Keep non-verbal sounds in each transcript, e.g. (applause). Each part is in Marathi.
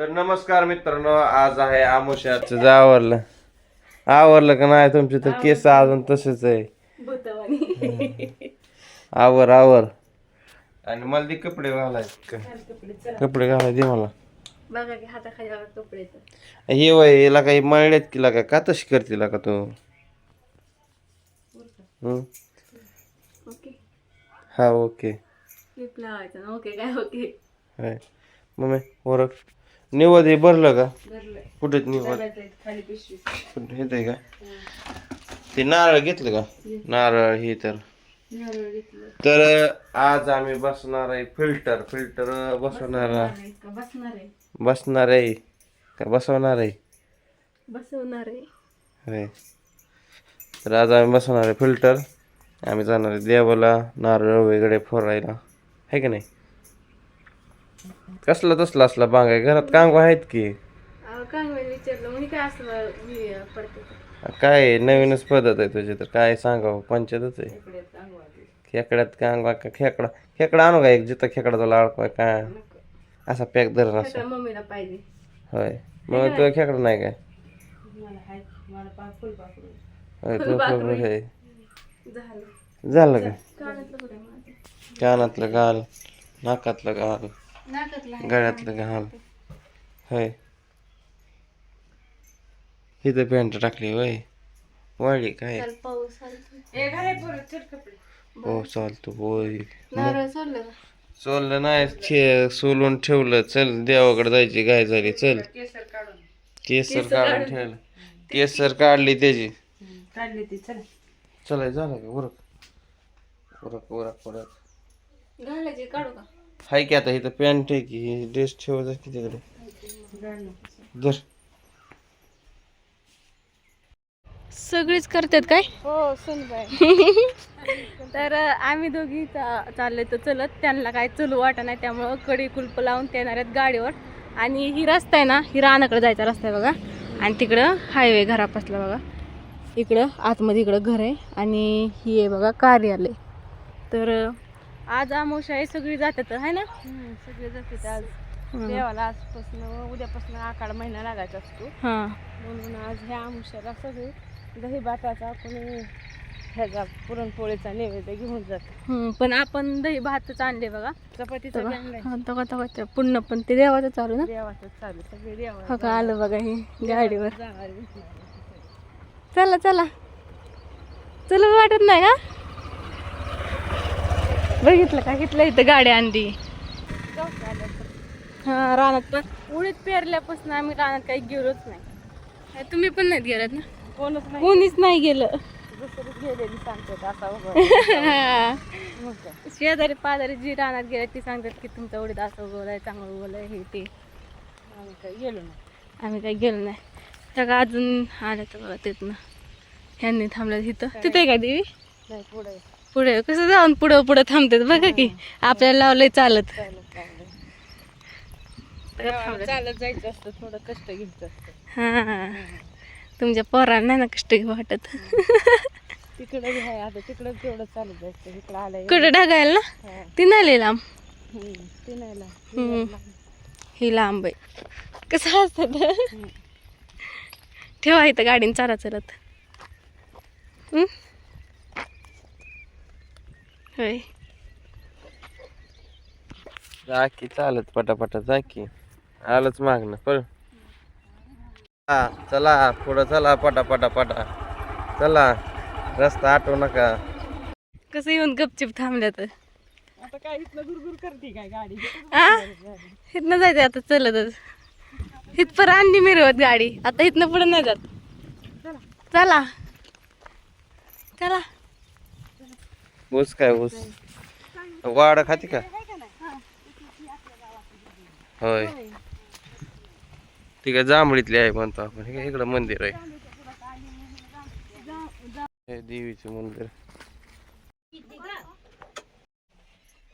तर नमस्कार मित्रांनो आज आहे आमुष्याचं आवरलं आवरलं का नाही तुमचे? तर केस अजून तसेच आहे. आवर आवर. आणि मला ते कपडे घालायचे कपडे घालाय दे मला. बघा की हाताखाली बघा कपडे हे वय याला काही मळल्यात की लागा? का तशी करते का तू? हा? ओके. ओके. काय ओके. हाय. मम्मी ओरख निवद हे भरलं का? कुठे निवद? कुठे येते का? ते नारळ घेतलं का? नारळ हे तर. तर आज आम्ही बसणार आहे फिल्टर. फिल्टर बसवणार आहे. बसणार आहे. आहे. का बसवणार आहे? बसवणार आहे. तर आज आम्ही बसवणार आहे फिल्टर. आम्ही जाणार आहे देवाला नारळ वगैरे फोरायला. आहे का नाही? कसला तसला असला बांग आहे घरात कांग आहेत की? कांगवेल विचारलं म्हणजे काय असलं पडते? काय आहे? नवीनच पद्धत आहे तुझी तर. काय सांगावं? पंचायतच आहे. इकडे कांगवा खेकड्यात कांग का खेकडा? खेकडा आणू का एक जिथं खेकडा तुला अडकवाय काय असा पॅक धरण असं. सगळं मम्मीला पाहिजे. होय. मग तुला खेकडा नाही काय? मला हाय मला पा फुल पाकडून. होय तुला खबर आहे. झालं. झालं का? कानातलं घाल नाकातलं घाल आहे. गळ्यातलं घाल होय. इथं पॅन्ट टाकली होय. वाढली काय? हो चालतो होय सोललं नाही छे सोलून ठेवलं. चल देवाकडे जायची गाय झाली चल. केसर काढून. ठेवलं. केसर काढली त्याची. काढली ती चल. चलाय झालं का? उरक. उरक उरक उरक. घालायची काढू का? हाय की आता इथं पॅन्ट आहे की ड्रेस ठेवायचा की तिकडे? धर. सगळीच करतात काय? हो सुनबाई. (laughs) तर आम्ही दोघी चा- चाललोय तर चलत. त्यांना काय चलू वाटत नाही त्यामुळं कडी कुलप लावून ते येणार आहेत गाडीवर. आणि ही रस्ता आहे ना ही रानाकडे जायचा रस्ता आहे बघा. आणि तिकडं हायवे घरापासला बघा. इकडं आतमध्ये इकडं घर आहे. आणि ही आहे बघा कार्यालय. तर आज आमोशा आहे सगळी जातात आहे ना? सगळे जातात आज. देवाला आजपासून उद्यापासून आखाड महिना लागायचा असतो. हां. म्हणून आज ह्या आमुष्याला सगळे दही भाताचा कोणी ह्याचा पुरणपोळीचा नैवेद्य घेऊन जात पण आपण दही भातच आणले बघा. चपातीचा पुण्य पण ते देवाचं चालू ना? देवाचं चालू सगळे देवा हो आलं बघा ही गाडीवर. चला चला. चला वाटत नाही का? बघितलं का? घेतलं इथं गाडी आणली. हा रानात पण. उडीत पेरल्यापासून आम्ही रानात काही गेलोच नाही. तुम्ही पण नाहीत गेलात ना? कोणच नाही. कोणीच नाही गेलं. (laughs) शेजारी पाजारी जी रानात गेले ती सांगतात की तुमचं उडीत असं उगवलंय चांगलं उगवलंय हे ते. आम्ही काही गेलो नाही. आम्ही काही गेलो नाही. सगळं अजून आलं तर बघा तिथनं ह्यांनी थांबलं तिथं तिथे का देवी? पुढे पुढे कसं जाऊन पुढं पुढं थांबतात बघा की. आपल्याला लावलंय चालत. चालत जायचं असतं थोडं कष्ट घ्यायचं असतं. हा तुमच्या पोरांना ना कष्ट घेऊ वाटत. तिकडं आता तिकडं तेवढं चालत जायचं. इकडं आलं कुठं ढगायला ना? ती नाही लांब. ती नाही लांब. ही लांब आहे. कसं असतात ठेवा इथं गाडीने चाला चलत हम्म? होय. जा की चालत पटापटा जा की. आलंच मागणं पळ. हा चला पुढं चला पटा पटा. पटा चला रस्ता आठवू नका. कसं येऊन गपचिप थांबल्या तर आता काय इथलं गुरगुर करते काय गाडी? इथनं जायचं आता चलतच. इथपर आणली मिरवत गाडी. आता इथनं पुढे नाही जात. चला. चला. ऊस काय ऊस? वाड खाती का? होय. ती काय जांभळीतली आहे म्हणतो आपण. हे इकडं मंदिर आहे. हे देवीचं मंदिर.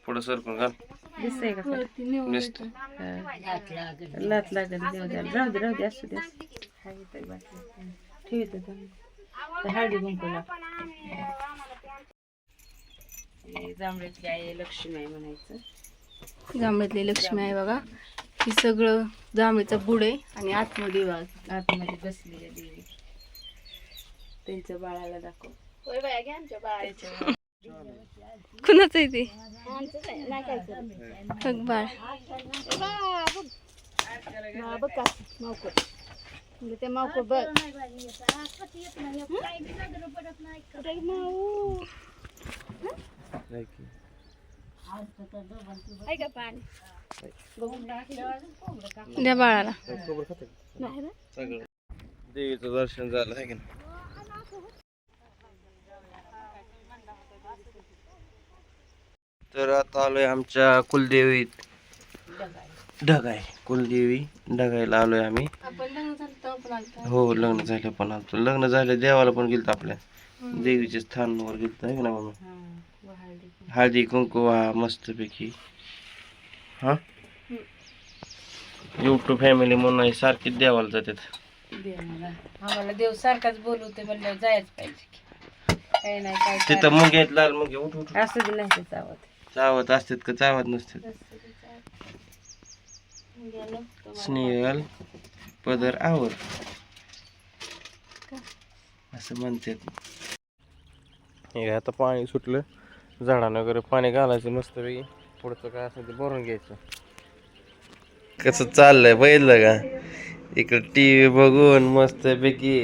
पुढं सरकून घाल. दिसतंय का? दिसत लात लागत देऊ द्या राहू दे राहू दे असू दे. ठेव इथं जाऊन. तर हळदी हे जांभळीतली आई लक्ष्मी आहे म्हणायचं. जांभळीतली लक्ष्मी आहे बघा. हे सगळं जांभळीचा बुड आहे आणि आतमध्ये बघा आतमध्ये बसलेल्या देवी. त्यांच्या बाळाला दाखव. कुणाचं आहे ते? बघ बाळ ते मावकड बघ. द्या बाळाला. देवीचं दर्शन झालं आहे की नाही? तर आता आलोय आमच्या कुलदेवीत. ढगाय कुलदेवी ढगायला आलोय आम्ही. आपण लग्न झालं तेव्हा पण आलतो. हो लग्न झालं पण आमचं लग्न झालं देवाला पण गेलतो आपल्या. देवीच्या स्थानवर गेलतो आहे का ना मम्मी हळदी कुंकू मस्तपैकी. हा? युट्यूब फॅमिली म्हणून आहे सारखीच देवाला जातात. आम्हाला देव सारखाच बोलवते म्हणल्यावर जायच पाहिजे की. काही नाही काय तिथं मुंगे आहेत लाल मुंगे उठ उठ काय. असं बी नाही चावत. असतात का चावत नसतात? स्नेहल पदर आवर. असं म्हणतात. हे आता पाणी सुटलं. झाडानं वगैरे पाणी घालायचं मस्तपैकी. पुढचं काय असेल ते भरून घ्यायचं. कसं चाललंय बघितलं का? इकडे टी व्ही बघून मस्तपैकी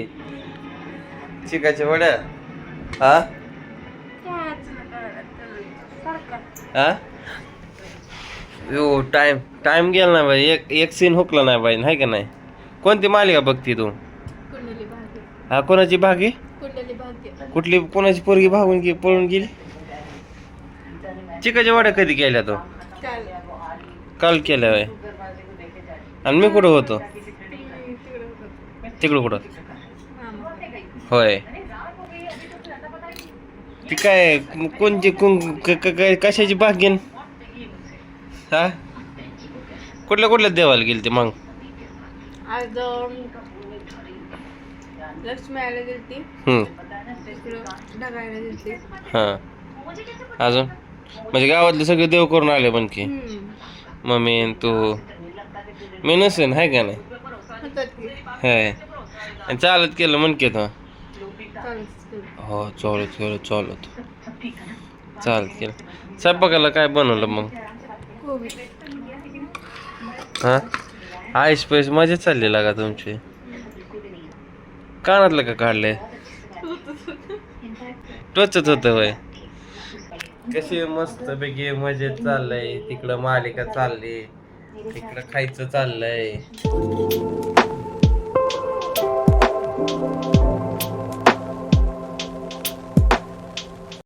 चिकाच्या वड्या. हा? हा? यो टाइम टाइम गेला नाही बाई. एक एक सीन हुकला नाही बाई हाय का नाही? कोणती मालिका बघती तू? कुंडली भाग्य हा कोणाची भागी? कुंडली भाग्य कुठली कोणाची पोरगी भागून गे पळून गेली? चिकाच्या वाड्या कधी केल्या तो? काल काल केल्या बाय आणि मी कुठं होतो? तिकडं कुठं? होय. ती काय कोणची कोण कशाची बाग घेईन हा? कुठल्या कुठल्या देवाला गेली ते मग? आज लक्ष्मी आयला हम्म. तिकडं ढगायला हां. अजून? म्हणजे गावातले सगळे देव करून आले पण की मम्मी तू. मी नसेन हाय का नाही? हाय. आणि चालत केलं म्हण की तो हो चालत केलं चालत. चालत केलं. स्वयंपाकाला काय बनवलं मग? हां? हा आईस पैस मजा चालली लागा तुमची. कानातलं का काढले टोचत होत वय कशी मस्त पैकी मजेत चाललंय. तिकडं मालिका चालली. तिकडं खायचं चाललंय.